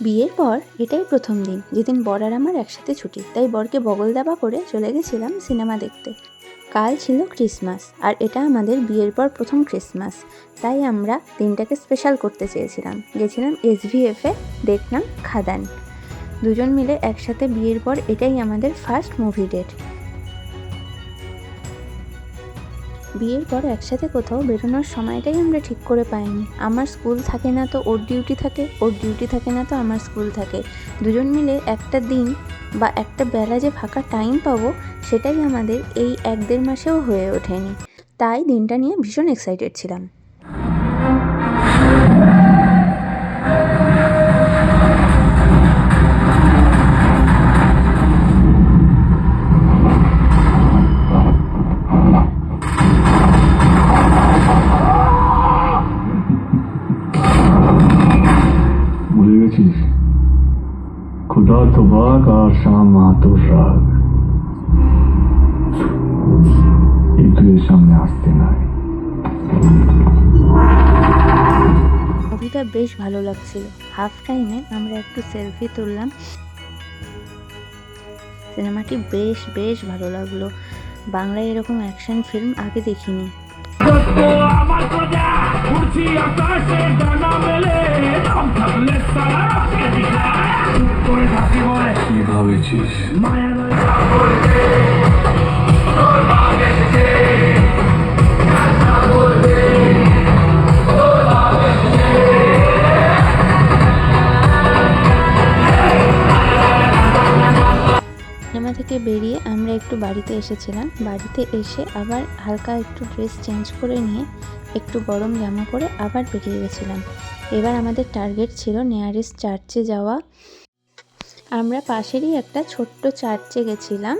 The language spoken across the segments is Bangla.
বিয়ের পর এটাই প্রথম দিন। যেদিন বর আর আমার একসাথে ছুটি, তাই বরকে বগল দাবা করে চলে গেছিলাম সিনেমা দেখতে। কাল ছিল ক্রিসমাস, আর এটা আমাদের বিয়ের পর প্রথম ক্রিসমাস। তাই আমরা দিনটাকে স্পেশাল করতে চেয়েছিলাম। গেছিলাম এসভিএফে দেখলাম খাদান। দুজন মিলে একসাথে বিয়ের পর এটাই আমাদের ফার্স্ট মুভি ডেট বিয়ের পর একসাথে কোথাও বেরোনোর সময়টাই আমরা ঠিক করে পাইনি। আমার স্কুল থাকে না তো ওর ডিউটি থাকে, ওর ডিউটি থাকে না তো আমার স্কুল থাকে। দুজন মিলে একটা দিন বা একটা বেলা যে ফাঁকা টাইম পাবো, সেটাই আমাদের এই এক দেড় মাসেও হয়ে ওঠেনি। তাই দিনটা নিয়ে ভীষণ এক্সাইটেড ছিলাম। ক্ষুধার্ত বাঘ আর শাম মাহাতোর রাগ এর সামনে আসতে নাই মুভিটা বেশ ভালো লাগছিল। হাফ টাইমে আমরা একটু সেলফি তুললাম। সিনেমাটি বেশ বেশ ভালো লাগল। বাংলায় এরকম অ্যাকশন ফিল্ম আগে দেখিনি। আমার সিনেমা থেকে বেরিয়ে আমরা একটু বাড়িতে এসেছিলাম। বাড়িতে এসে আবার হালকা একটু ড্রেস চেঞ্জ করে নিয়ে একটু গরম জামা পরে আবার বেরিয়ে গেছিলাম। এবার আমাদের টার্গেট ছিল নিয়ারেস্ট চার্চে যাওয়া। আমরা পাশেরই একটা ছোট্ট চার্চে গেছিলাম।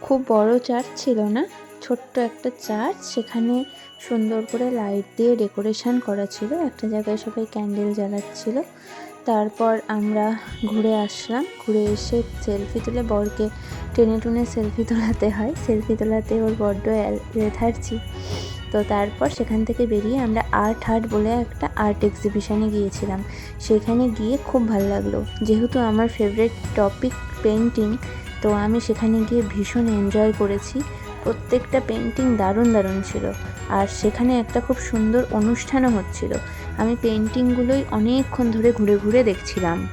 খুব বড় চার্চ ছিল না, ছোট্ট একটা চার্চ সেখানে সুন্দর করে লাইট দিয়ে ডেকোরেশন করা ছিল। একটা জায়গায় সবাই ক্যান্ডেল জ্বালাচ্ছিল। তারপর আমরা ঘুরে আসলাম। ঘুরে এসে সেলফি তুলে বরকে টেনে টুনে সেলফি তোলাতে হয়। সেলফি তোলাতে ওর বড্ড রেথারছি তো তারপর সেখান থেকে বেরিয়ে আমরা আর্ট হার্ট বলে একটা আর্ট এক্সিবিশনে গিয়েছিলাম। সেখানে গিয়ে খুব ভালো লাগল। যেহেতু আমার ফেভারিট টপিক পেন্টিং তো আমি সেখানে গিয়ে ভীষণ এনজয় করেছি। প্রত্যেকটা পেন্টিং দারুণ দারুণ ছিল। আর সেখানে একটা খুব সুন্দর অনুষ্ঠানও হচ্ছিল। আমি পেন্টিংগুলোই অনেকক্ষণ ধরে ঘুরে ঘুরে দেখছিলাম।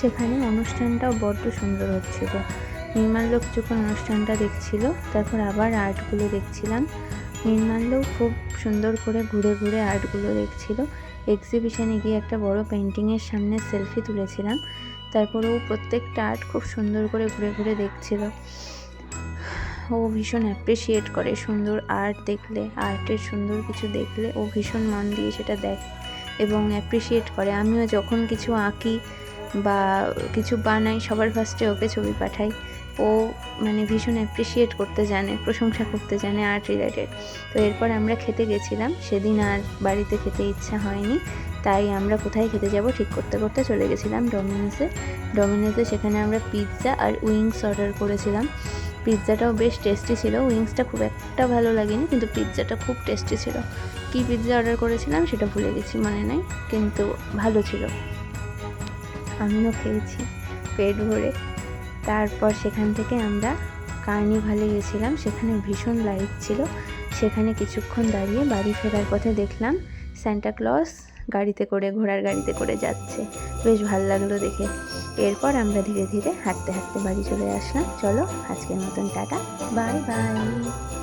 সেখানে অনুষ্ঠানটাও বড্ড সুন্দর হচ্ছিল। নির্মাল্য কিছুক্ষণ অনুষ্ঠানটা দেখছিল, তারপর আবার আর্টগুলো দেখছিলাম। নির্মাল্যও খুব সুন্দর করে ঘুরে ঘুরে আর্টগুলো দেখছিল। এক্সিবিশনে গিয়ে একটা বড় পেন্টিংয়ের সামনে সেলফি তুলেছিলাম। তারপর ও প্রত্যেকটা আর্ট খুব সুন্দর করে ঘুরে ঘুরে দেখছিল। ও ভীষণ অ্যাপ্রিসিয়েট করে সুন্দর আর্ট দেখলে আর্টের সুন্দর কিছু দেখলে। ও ভীষণ মন দিয়ে সেটা দেখ এবং অ্যাপ্রিসিয়েট করে। আমিও যখন কিছু আঁকি বা কিছু বানাই, সবার ফার্স্টে ওকে ছবি পাঠাই। ও মানে ভীষণ অ্যাপ্রিসিয়েট করতে জানে, প্রশংসা করতে জানে আর্ট রিলেটেড তো এরপর আমরা খেতে গেছিলাম, সেদিন আর বাড়িতে খেতে ইচ্ছা হয়নি, তাই আমরা কোথায় খেতে যাব ঠিক করতে করতে চলে গেছিলাম ডমিনোসে ডমিনোসে সেখানে আমরা পিৎজা আর উইংস অর্ডার করেছিলাম। পিৎজাটাও বেশ টেস্টি ছিল উইংসটা খুব একটা ভালো লাগেনি, কিন্তু পিৎজাটা খুব টেস্টি ছিল। কী পিৎজা অর্ডার করেছিলাম সেটা ভুলে গেছি, মনে নাই, কিন্তু ভালো ছিল। আমিও খেয়েছি পেট ভরে। তারপর সেখান থেকে আমরা কার্নিভালে গেছিলাম, সেখানে ভীষণ লাইট ছিল। সেখানে কিছুক্ষণ দাঁড়িয়ে বাড়ি ফেরার পথে দেখলাম স্যান্টা ক্লস গাড়িতে করে, ঘোড়ার গাড়িতে করে যাচ্ছে। বেশ ভালো লাগল দেখে। এরপর আমরা ধীরে ধীরে হাঁটতে হাঁটতে বাড়ি চলে আসলাম। চলো আজকের মতন টাটা। Bye bye.